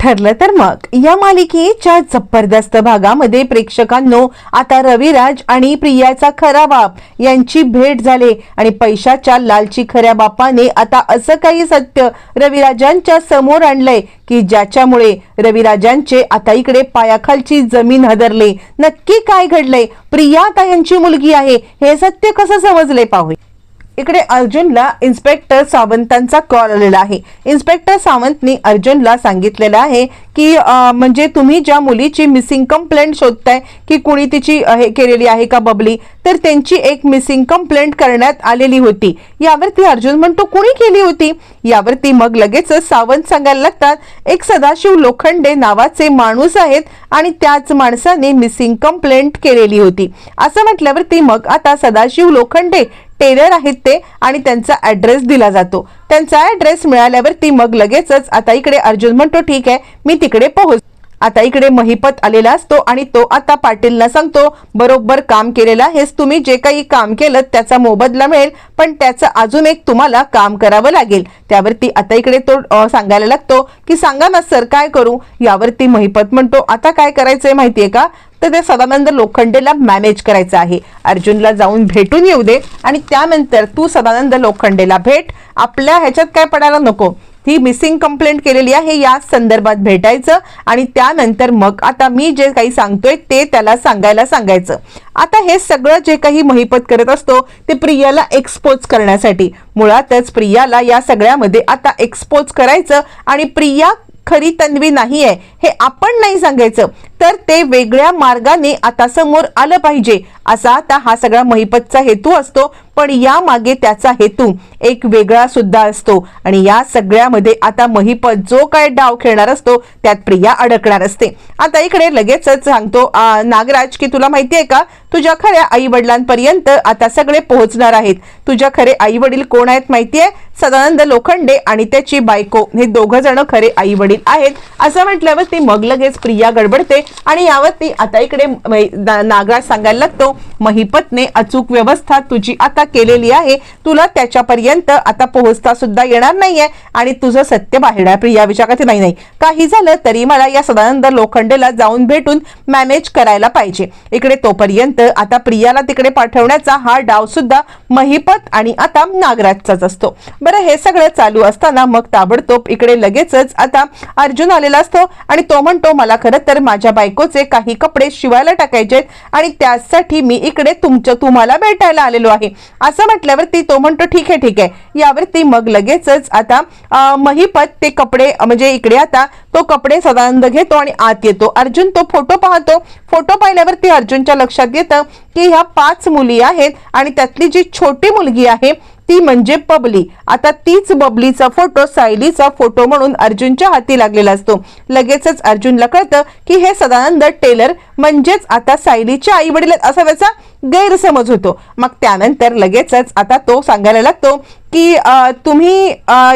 ठरलं तर मग. या मालिकेच्या जबरदस्त भागामध्ये प्रेक्षकांनो आता रविराज आणि प्रियाचा खरा बाप यांची भेट झाली आणि पैशाच्या लालची खऱ्या बापाने आता असं काही सत्य रविराजांच्या समोर आणलंय की ज्याच्यामुळे रविराजांचे आता इकडे पायाखालची जमीन हदरले. नक्की काय घडलंय? प्रिया आता यांची मुलगी आहे. हे सत्य कसं समजले पाहूया. इकडे अर्जुनला इन्स्पेक्टर सावंतांचा कॉल आलेला आहे. इन्स्पेक्टर सावंतनी अर्जुनला सांगितलेलं आहे की म्हणजे तुम्ही ज्या मुलीची मिसिंग कंप्लेंट शोधताय की कुणी तिची हे केलेली आहे का बबली तर त्यांची एक मिसिंग कंप्लेंट करण्यात आलेली होती. यावरती अर्जुन म्हणतो कुणी केली होती? यावरती मग लगेच सावंत सांगायला लागतात एक सदाशिव लोखंडे नावाचे माणूस आहेत आणि त्याच माणसाने मिसिंग कंप्लेंट केलेली होती. असं म्हटल्यावरती मग आता सदाशिव लोखंडे टेलर आहेत ते आणि त्यांचा ऍड्रेस दिला जातो. त्यांचा ऍड्रेस मिळाल्यावरती मग लगेचच आता इकडे अर्जुन म्हणतो ठीक आहे मी तिकडे पोहोच. आता इकडे महिपत आलेला असतो आणि तो आता पाटीलला सांगतो बरोबर काम केलेलं आहेस तुम्ही जे काही काम केलं त्याचा मोबदला मिळेल पण त्याचं अजून एक तुम्हाला काम करावं लागेल. त्यावरती आता इकडे तो सांगायला लागतो की सांगा ना सर काय करू? यावरती महिपत म्हणतो आता काय करायचंय माहितीये का? तर ते सदानंद लोखंडेला मॅनेज करायचं आहे. अर्जुनला जाऊन भेटून येऊ दे आणि त्यानंतर तू सदानंद लोखंडेला भेट. आपल्या ह्याच्यात काय पडायला नको. ही मिसिंग कंप्लेंट केलेली आहे या संदर्भात भेटायचं आणि त्यानंतर मग आता मी जे काही सांगतोय ते त्याला सांगायला सांगायचं. आता हे सगळं जे काही महिपत करत असतो ते प्रियाला एक्सपोज करण्यासाठी. मुळातच प्रियाला या सगळ्यामध्ये आता एक्सपोज करायचं आणि प्रिया खरी तन्वी नाहीये हे आपण नाही सांगायचं. तर ते वेगळ्या मार्गाने आता समोर आलं पाहिजे. असा आता हा सगळा महिपतचा हेतू असतो. पण यामागे त्याचा हेतू एक वेगळा सुद्धा असतो. आणि या सगळ्यामध्ये आता महिपत जो काय डाव खेळणार असतो त्यात प्रिया अडकणार असते. आता इकडे लगेचच सांगतो नागराज की तुला माहिती आहे का? तुझ्या खऱ्या आई वडिलांपर्यंत आता सगळे पोहोचणार आहेत. तुझ्या खरे आई वडील कोण आहेत माहितीये सदानंद लोखंडे आणि त्याची बायको. हे दोघ जण खरे आई वडील आहेत. असं म्हटल्यावर ती मग लगेच प्रिया गडबडते. आणि यावरती आता इकडे नागराज सांगायला लागतो महिपतने अचूक व्यवस्था तुझी आता केलेली आहे. तुला त्याच्यापर्यंत आता पोहोचता सुद्धा येणार नाहीये. आणि तुझं सत्य बाहेर आहे प्रिया. विचारात नाही नाही. काही झालं तरी मला या सदानंद लोखंडेला जाऊन भेटून मॅनेज करायला पाहिजे. इकडे तोपर्यंत आता प्रियाला तिकडे पाठवण्याचा हा डाव सुद्धा महिपत आणि आता नागराजचाच असतो. बरं हे सगळं चालू असताना मग ताबडतोब इकडे लगेचच आता अर्जुन आलेला असतो. आणि तो म्हणतो मला खरं तर माझ्या बायकोचे काही कपडे शिवायला टाकायचे आणि त्यासाठी मी इकडे तुमच्या तुम्हाला भेटायला आलेलो आहे. असं म्हटल्यावरती तो म्हणतो ठीक आहे ठीक आहे. यावरती मग लगेचच आता महिपत ते कपडे म्हणजे इकडे आता तो कपडे सदानंद घेतो आणि आत येतो. अर्जुन तो फोटो पाहतो. फोटो पाहिल्यावरती अर्जुनच्या लक्षात येतं की ह्या पाच मुली आहेत आणि त्यातली जी छोटी मुलगी आहे ती म्हणजे बबली. आता तीच बबलीचा फोटो सायलीचा फोटो म्हणून अर्जुनच्या हाती लागलेला असतो. लगेचच अर्जुनला कळतं की हे सदानंद टेलर म्हणजेच आता सायलीच्या आई वडील असा गैरसमज होतो. मग त्यानंतर लगेचच आता तो सांगायला लागतो की तुम्ही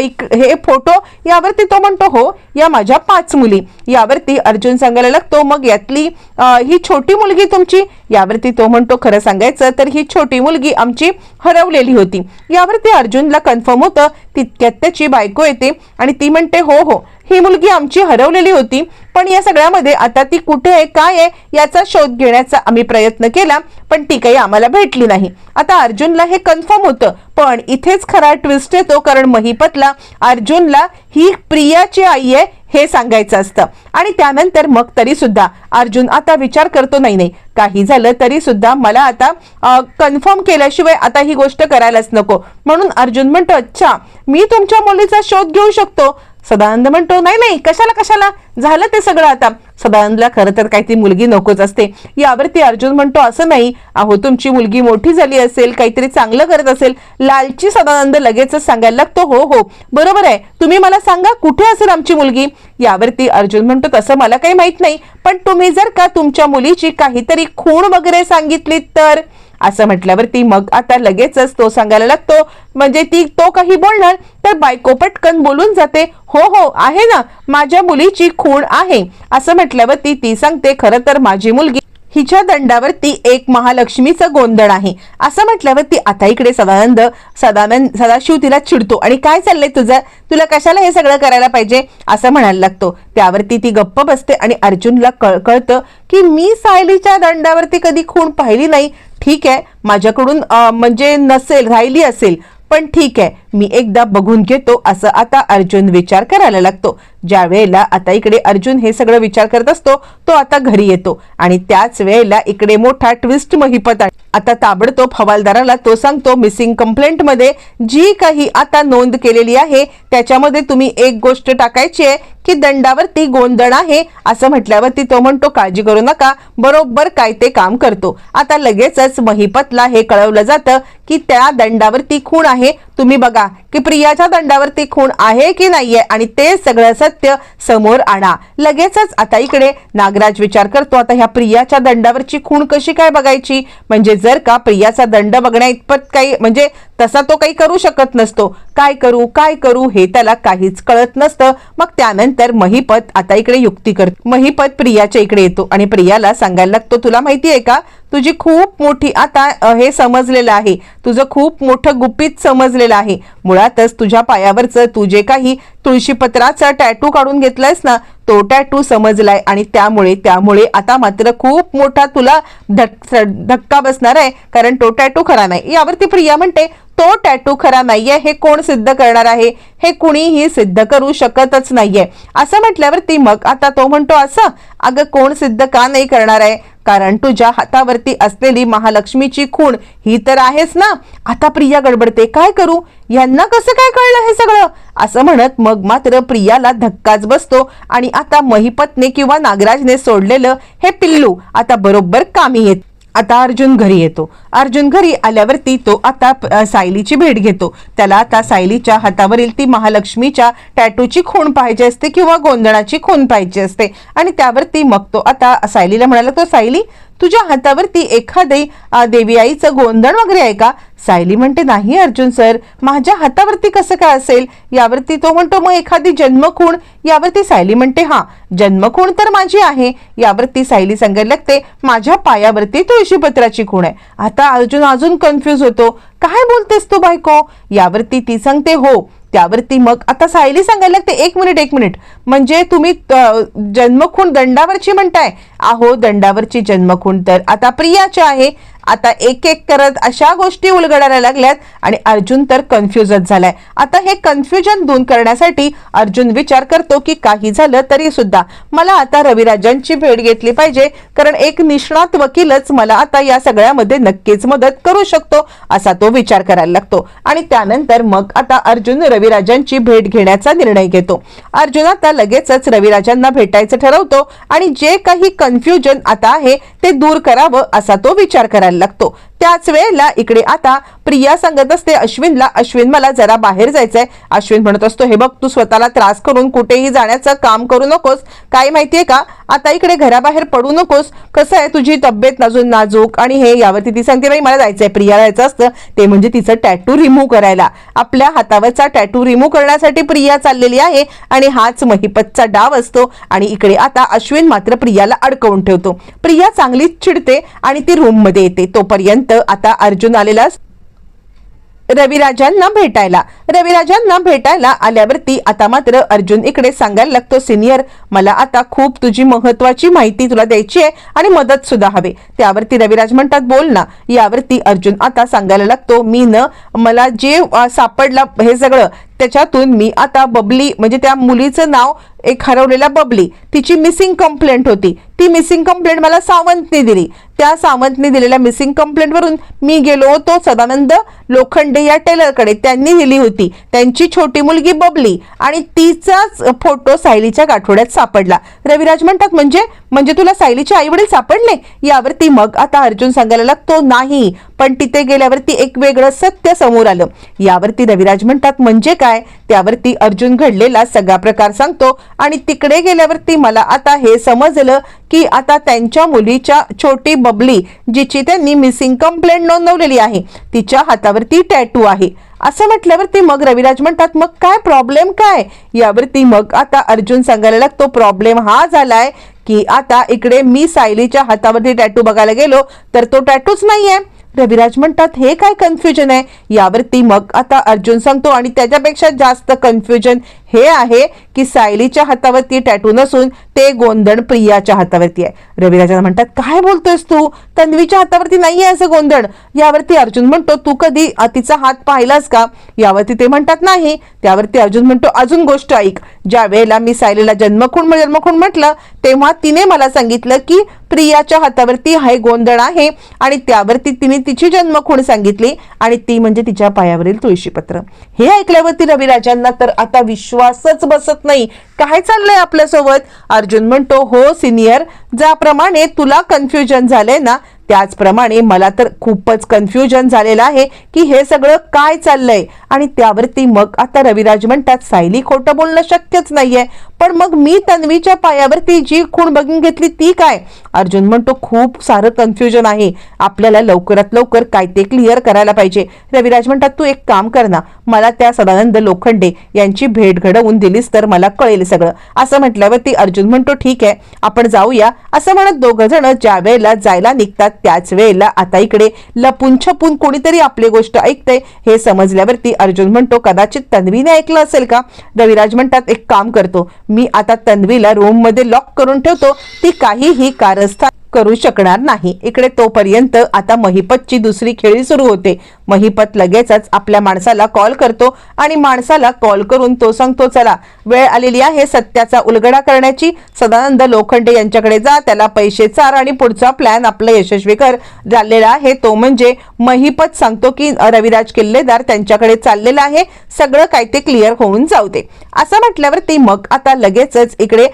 इक- हे फोटो यावरती तो म्हणतो हो या माझ्या पाच मुली. यावरती अर्जुन सांगायला लागतो मग यातली ही छोटी मुलगी तुमची? यावरती तो म्हणतो खरं सांगायचं तर ही छोटी मुलगी आमची हरवलेली होती. यावरती अर्जुनला कन्फर्म होतं तितक्यात त्याची बायको येते आणि ती म्हणते हो हो ही मुलगी आमची हरवलेली होती. पण या सगळ्यामध्ये आता ती कुठे आहे काय आहे याचा शोध घेण्याचा आम्ही प्रयत्न केला पण ती काही आम्हाला भेटली नाही. आता अर्जुनला हे कन्फर्म होतं. पण इथेच खरा ट्विस्ट येतो कारण महिपतला अर्जुनला ही प्रियाची आई आहे हे सांगायचं असतं. आणि त्यानंतर मग तरी सुद्धा अर्जुन आता विचार करतो नाही नाही काही झालं तरी सुद्धा मला आता कन्फर्म केल्याशिवाय आता ही गोष्ट करायलाच नको. म्हणून अर्जुन म्हणतो अच्छा मी तुमच्या मुलीचा शोध घेऊ शकतो. सदानंद म्हणतो नाही नाही कशाला कशाला? झालं ते सगळं आता. सदानंदला खरं तर काही ती मुलगी नकोच असते. यावरती अर्जुन म्हणतो असं नाही. अहो तुमची मुलगी मोठी झाली असेल काहीतरी चांगलं करत असेल. लालची सदानंद लगेचच सांगायला लागतो हो हो बरोबर आहे. तुम्ही मला सांगा कुठे असेल आमची मुलगी? यावरती अर्जुन म्हणतो तसं मला काही माहीत नाही. पण तुम्ही जर का तुमच्या मुलीची काहीतरी खूण वगैरे सांगितली तर? असं म्हटल्यावरती मग आता लगेचच तो सांगायला लागतो. म्हणजे ती तो काही बोलणार तर बायको पटकन बोलून जाते. हो हो आहे ना माझ्या मुलीची खूण आहे. असं म्हटल्यावरती ती सांगते खरं तर माझी मुलगी हिच्या दंडावरती एक महालक्ष्मीचं गोंधळ आहे. असं म्हटल्यावरती आता इकडे सदानंद सदानंद सदाशिव तिला चिडतो. आणि काय चाललंय तुझं? तुला कशाला हे सगळं करायला पाहिजे? असं म्हणायला लागतो. त्यावरती ती गप्प बसते आणि अर्जुनला कळ कळतं की मी सायलीच्या दंडावरती कधी खूण पाहिली नाही. ठीक आहे माझ्याकडून म्हणजे नसेल राहिली असेल पण ठीक आहे मी एकदा बघून घेतो असं आता अर्जुन विचार करायला लागतो ज्या वेळेला आता इकडे अर्जुन हे सगळं विचार करत असतो तो आता घरी येतो आणि त्याच वेळेला इकडे मोठा ट्विस्ट महिपत आहे. आता ताबडतोब हवालदाराला तो सांगतो मिसिंग कंप्लेंटमध्ये जी काही आता नोंद केलेली आहे त्याच्यामध्ये तुम्ही एक गोष्ट टाकायची आहे की दंडावरती गोंधळ आहे. असं म्हटल्यावरती तो म्हणतो काळजी करू नका बरोबर काय ते काम करतो. आता लगेचच महिपतला हे कळवलं जातं की त्या दंडावरती खूण आहे. तुम्ही बघा की प्रियाच्या दंडावरती खूण आहे की नाहीये आणि ते सगळं सत्य समोर आणा. लगेचच आता इकडे नागराज विचार करतो आता ह्या प्रियाच्या दंडावरची खूण कशी काय बघायची? म्हणजे जर का प्रियाचा दंड बघण्या इतपत काही म्हणजे तसा तो काही करू शकत नसतो. काय करू काय करू हे त्याला काहीच कळत नसतं. मग त्यानंतर महिपत आता इकडे युक्ती करतो. महिपत प्रियाच्या इकडे येतो आणि प्रियाला सांगायला लागतो तुला माहिती आहे का? तुझी खूप मोठी आता हे समजलेलं आहे. तुझं खूप मोठं गुपित समजलेलं आहे. मुळातच तुझ्या पायावरचं तू जे काही तुळशीपत्राचा टॅटू काढून घेतलायस ना तो टॅटू समजलाय आणि त्यामुळे त्यामुळे आता मात्र खूप मोठा तुला धक्का बसणार आहे कारण तो टॅटू खरा नाही. यावरती प्रिया म्हणते तो टॅटू खरा नाहीये हे कोण सिद्ध करणार आहे? हे कुणीही सिद्ध करू शकतच नाहीये. असं म्हटल्यावरती मग आता तो म्हणतो असं अगं कोण सिद्ध का नाही करणार आहे? कारण तुझ्या हातावरती असलेली महालक्ष्मीची खूण ही तर आहेच ना? आता प्रिया गडबडते काय करू? यांना कसं काय कळलं हे सगळं? असं म्हणत मग मात्र प्रियाला धक्काच बसतो आणि आता महिपतने किंवा नागराजने सोडलेलं हे पिल्लू आता बरोबर कामी येत आता अर्जुन घरी येतो. अर्जुन घरी आल्यावरती तो आता सायलीची भेट घेतो. त्याला आता सायलीच्या हातावरील ती महालक्ष्मीच्या टॅटूची खूण पाहिजे असते किंवा गोंधळाची खूण पाहिजे असते. आणि त्यावरती मग तो आता सायलीला म्हणाला तो सायली तुझ्या हातावरती एखादे देवी आईचं गोंधळ वगैरे आहे का? सायली म्हणते नाही अर्जुन सर माझ्या हातावरती कसं काय असेल? यावरती तो म्हणतो मग एखादी जन्मखूण. यावरती सायली म्हणते हा जन्मखूण तर माझी आहे. यावरती सायली सांगायला लागते माझ्या पायावरती तुळशीपत्राची खूण आहे. आता अर्जुन अजून कन्फ्यूज होतो काय बोलतेस तू बायको? यावरती ती सांगते हो. त्यावरती मग आता सायली सांगायला लागते एक मिनिट एक मिनिट. म्हणजे तुम्ही अ, जन्मखूण दंडावरची म्हणताय? आहो दंडावरची जन्मखूण तर आता प्रियाची आहे. आता एक एक करत अशा गोष्टी उलगडायला लागल्यात आणि अर्जुन तर कन्फ्युजच झालाय. आता हे कन्फ्युजन दूर करण्यासाठी अर्जुन विचार करतो की काही झालं तरी सुद्धा. मला आता रविराजांची भेट घेतली पाहिजे कारण एक निष्णात वकीलच मला आता या सगळ्यामध्ये नक्कीच मदत करू शकतो असा तो विचार करायला लागतो. आणि त्यानंतर मग आता अर्जुन रविराजांची भेट घेण्याचा निर्णय घेतो. अर्जुन आता लगेचच रविराजांना भेटायचं ठरवतो आणि जे काही कन्फ्युजन आता आहे ते दूर करावं असा तो विचार करायला लागतो त्याच वेळेला इकडे आता प्रिया सांगत असते अश्विनला अश्विन मला जरा बाहेर जायचंय. अश्विन म्हणत असतो हे बघ तू स्वतःला त्रास करून कुठेही जाण्याचं काम करू नकोस. काय माहितीये का? आता इकडे घराबाहेर पडू नकोस. कसं आहे तुझी तब्येत अजून नाजूक? आणि हे यावरती ती सांगते मला जायचंय प्रिया जायचं असतं. ते म्हणजे तिचं टॅटू रिमूव्ह करायला. आपल्या हातावरचा टॅटू रिमूव्ह करण्यासाठी प्रिया चाललेली आहे आणि हाच महिपतचा डाव असतो. आणि इकडे आता अश्विन मात्र प्रियाला अडकवून ठेवतो. प्रिया चांगलीच चिडते आणि ती रूममध्ये येते. तोपर्यंत आता अर्जुन आलेला रविराजांना भेटायला. रविराजांना भेटायला आल्यावरती आता मात्र अर्जुन इकडे सांगायला लागतो सिनियर मला आता खूप तुझी महत्वाची माहिती तुला द्यायची आहे आणि मदत सुद्धा हवी. त्यावरती रविराज म्हणतात बोल ना. यावरती अर्जुन आता सांगायला लागतो मी न मला जे सापडला हे सगळं त्याच्यातून मी आता बबली म्हणजे त्या मुलीचं नाव एक हरवलेला बबली तिची मिसिंग कंप्लेंट होती. ती मिसिंग कंप्लेंट मला सावंतने दिली. त्या सावंतने दिलेल्या मिसिंग कंप्लेंटवरून मी गेलो होतो सदानंद लोखंडे या टेलरकडे. त्यांनी दिली होती. त्यांची छोटी मुलगी बबली आणि तिचाच फोटो सायलीच्या गाठोड्यात सापडला. रविराज म्हणतात म्हणजे म्हणजे तुला सायलीचे आई वडील सापडले? यावरती मग आता अर्जुन सांगायला लागतो नाही. पण तिथे गेल्यावरती एक वेगळं सत्य समोर आलं. यावरती रविराज म्हणतात म्हणजे काय? त्यावरती अर्जुन घडलेला सगळा प्रकार सांगतो. आणि तिकडे गेल्यावरती मला आता हे समजलं की आता त्यांच्या मुलीच्या छोटी बबली जिची त्यांनी मिसिंग कंप्लेंट नोंदवलेली आहे तिच्या हातावरती टॅटू आहे. असं म्हटल्यावरती मग रविराज म्हणतात मग काय प्रॉब्लेम काय? यावरती मग आता अर्जुन सांगायला लागतो प्रॉब्लेम हा झालाय की आता इकडे मी सायलीच्या हातावरती टॅटू बघायला गेलो तर तो टॅटूच नाहीये. रविराज म्हणतात हे काय कन्फ्युजन आहे? यावरती मग आता अर्जुन सांगतो आणि त्याच्यापेक्षा जास्त कन्फ्युजन हे आहे की सायलीच्या हातावरती टॅटू नसून ते गोंधण प्रियाच्या हातावरती आहे. रविराजा म्हणतात काय बोलतोयस तू? तन्वीच्या हातावरती नाहीये असं गोंधण. यावरती अर्जुन म्हणतो तू कधी तिचा हात पाहिलास का? यावरती ते म्हणतात नाही. त्यावरती अर्जुन म्हणतो अजून गोष्ट ऐक. ज्या वेळेला मी सायलीला जन्मखूण जन्मखूण म्हटलं तेव्हा तिने मला सांगितलं की प्रियाच्या हातावरती हे गोंधळ आहे आणि त्यावरती तिने तिची जन्मखूण सांगितली आणि ती म्हणजे तिच्या पायावरील तुळशीपत्र. हे ऐकल्यावरती रविराजांना तर आता श्वासच बसत नाही. काय चाललंय आपल्यासोबत? अर्जुन म्हणतो हो सिनियर ज्याप्रमाणे तुला कन्फ्युजन झालंय ना त्याचप्रमाणे मला तर खूपच कन्फ्युजन झालेलं आहे की हे सगळं काय चाललंय? आणि त्यावरती मग आता रविराज म्हणतात सायली खोटं बोलणं शक्यच नाहीये. पण मग मी तन्वीच्या पायावरती जी खूण बघून घेतली ती काय? अर्जुन म्हणतो खूप सारं कन्फ्युजन आहे. आपल्याला लवकरात लवकर काय ते क्लिअर करायला पाहिजे. रविराज म्हणतात तू एक काम कर ना मला त्या सदानंद लोखंडे यांची भेट घडवून दिलीस तर मला कळेल सगळं. असं म्हटल्यावरती अर्जुन म्हणतो ठीक आहे आपण जाऊया. असं म्हणत दोघं जण ज्या वेळेला जायला निघतात त्याच वेळेला आता इकडे लपून छपून कोणीतरी आपली गोष्ट ऐकते हे समजल्यावरती अर्जुन म्हणतो कदाचित तन्वीने ऐकलं असेल का? रविराज म्हणतात एक काम करतो. मी आता तन्वीला रूममध्ये लॉक करून ठेवतो. ती काहीही कारस्थान करू शकणार नाही. इकडे तोपर्यंत आता महिपतची दुसरी खेळी सुरू होते. महिपत लगेचच आपल्या माणसाला कॉल करतो आणि माणसाला कॉल करून तो सांगतो चला वेळ आलेली आहे सत्याचा उलगडा करण्याची. सदानंद लोखंडे यांच्याकडे जा त्याला पैसे चार आणि पुढचा प्लॅन आपला यशस्वी कर. झालेला आहे तो म्हणजे महिपत सांगतो की रविराज किल्लेदार त्यांच्याकडे चाललेला आहे. सगळं काय ते क्लिअर होऊन जाऊ दे. असं म्हटल्यावर ती मग आता लगेचच इकडे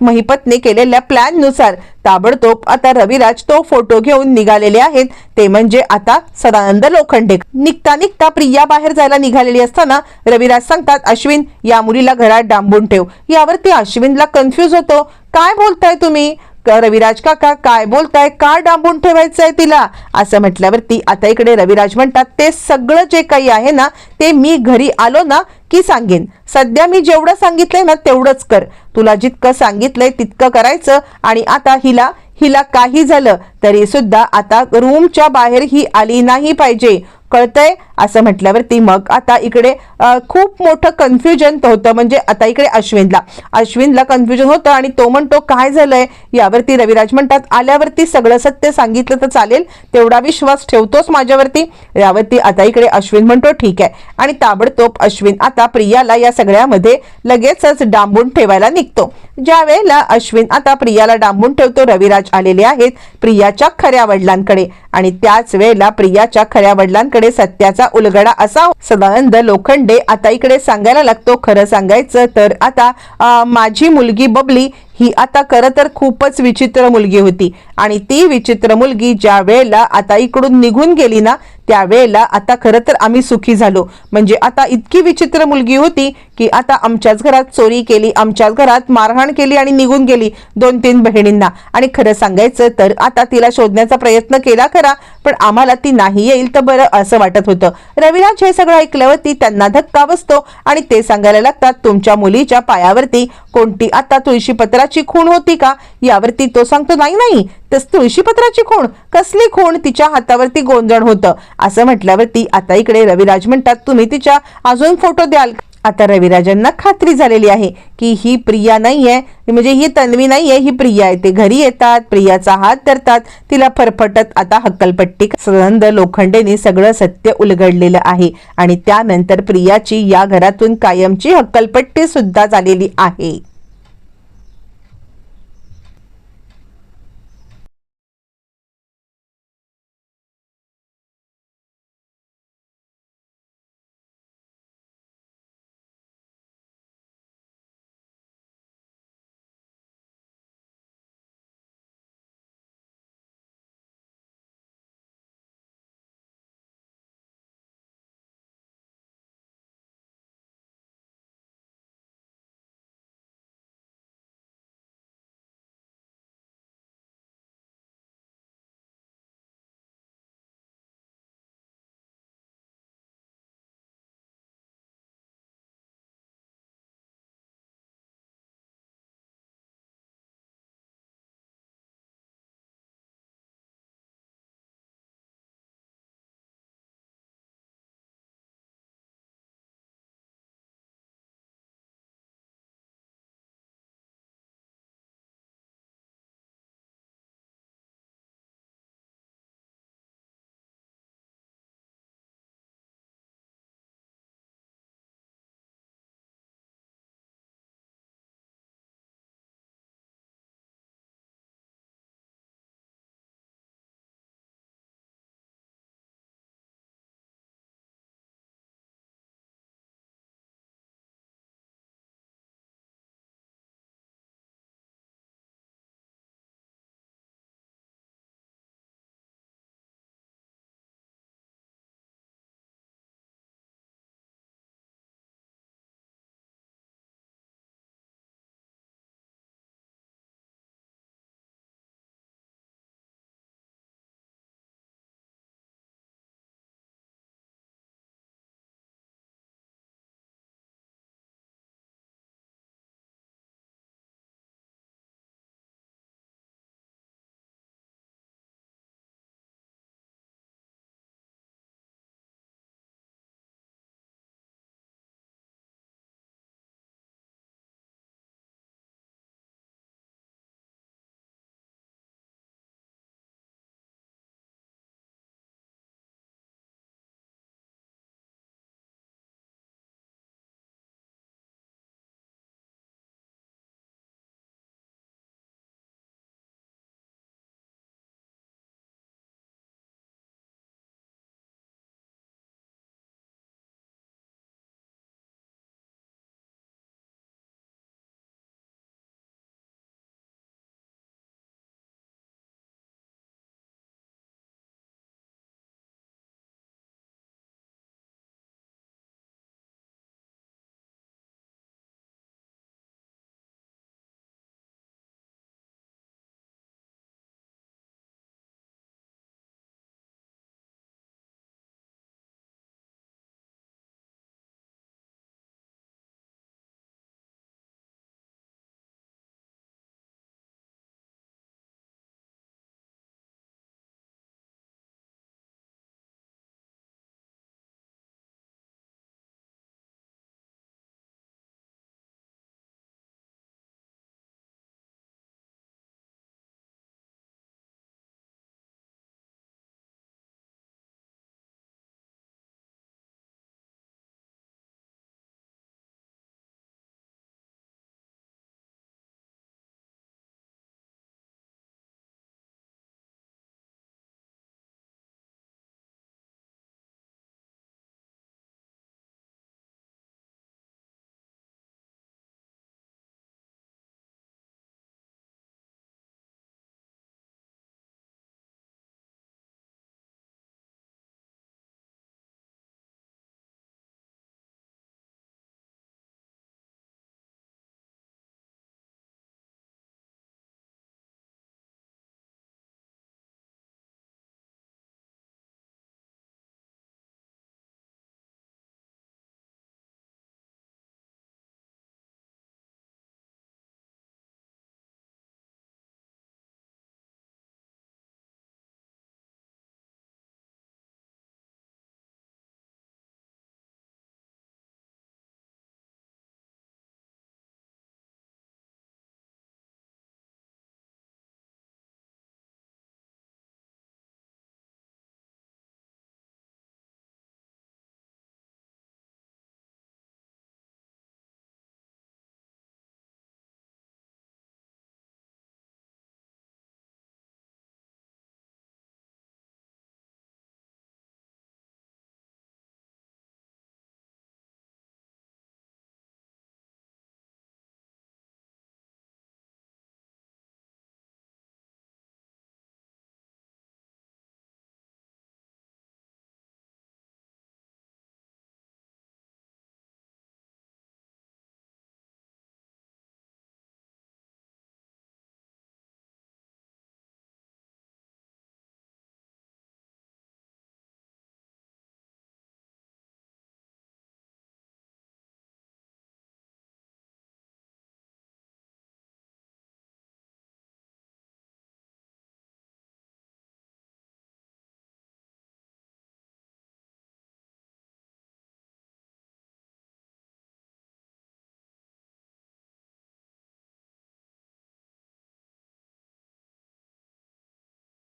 महिपतने केलेल्या प्लॅननुसार ताबडतोब आता रविराज तो फोटो घेऊन निघालेले आहेत. ते म्हणजे आता सदानंद लोखंडे. निघता निघता प्रिया बाहेर जायला निघालेली असताना रविराज सांगतात अश्विन या मुलीला घरात डांबून ठेव. यावर ते अश्विनला कन्फ्यूज होतो. काय बोलताय तुम्ही? रविराज काका काय बोलताय? का डांबून ठेवायचंय तिला? असं म्हटल्यावरती आता इकडे रविराज म्हणतात ते सगळं जे काही आहे ना ते मी घरी आलो ना की सांगेन. सध्या मी जेवढं सांगितलंय ना तेवढंच कर. तुला जितकं सांगितलंय तितकं करायचं. आणि आता हिला हिला काही झालं तरी सुद्धा आता रूमच्या बाहेर ही आली नाही पाहिजे. कळतंय? असं म्हटल्यावरती मग आता इकडे खूप मोठं कन्फ्युजन होतं. म्हणजे आता इकडे अश्विनला. अश्विनला कन्फ्युजन होतं आणि तो म्हणतो काय झालंय? यावरती रविराज म्हणतात आल्यावरती सगळं सत्य सांगितलं तर चालेल. तेवढा विश्वास ठेवतोच माझ्यावरती. यावरती आता इकडे अश्विन म्हणतो ठीक आहे. आणि ताबडतोब अश्विन आता प्रियाला या सगळ्यामध्ये लगेचच डांबून ठेवायला निघतो. ज्या वेळेला अश्विन आता प्रियाला डांबून ठेवतो रविराज आलेले आहेत प्रियाच्या खऱ्या वडिलांकडे. आणि त्याच वेळेला प्रियाच्या खऱ्या वडिलांकडे सत्याचा उलगडा असा सदानंद लोखंडे आता इकडे सांगायला लागतो. खरं सांगायचं तर आता माझी मुलगी बबली ही आता खरं तर खूपच विचित्र मुलगी होती. आणि ती विचित्र मुलगी ज्या वेळेला आता इकडून निघून गेली ना त्यावेळेला आता खरं तर आम्ही सुखी झालो. म्हणजे आता इतकी विचित्र मुलगी होती की आता आमच्याच घरात चोरी केली आमच्याच घरात मारहाण केली आणि निघून गेली दोन तीन बहिणींना. आणि खरं सांगायचं तर आता तिला शोधण्याचा प्रयत्न केला खरा पण आम्हाला ती नाही येईल तर बरं असं वाटत होतं. रविराज हे सगळं ऐकल्यावरती त्यांना धक्का बसतो आणि ते सांगायला लागतात तुमच्या मुलीच्या पायावरती कोणती आता तुळशीपत्राची खूण होती का? यावरती तो सांगतो नाही नाही तस तुळशीपत्राची खूण. कसली खूण? तिच्या हातावरती गोंधळ होतं. असं म्हटल्यावरती आता इकडे रविराज म्हणतात तुम्ही तिच्या अजून फोटो द्याल. आता रविराजांना खात्री झालेली आहे की ही प्रिया नाहीये. म्हणजे ही तन्वी नाहीये ही प्रिया आहे. ते घरी येतात प्रियाचा हात धरतात. तिला फरफटत आता हक्कलपट्टी सनंद लोखंडेने सगळं सत्य उलगडलेलं आहे. आणि त्यानंतर प्रियाची या घरातून कायमची हक्कलपट्टी सुद्धा झालेली आहे.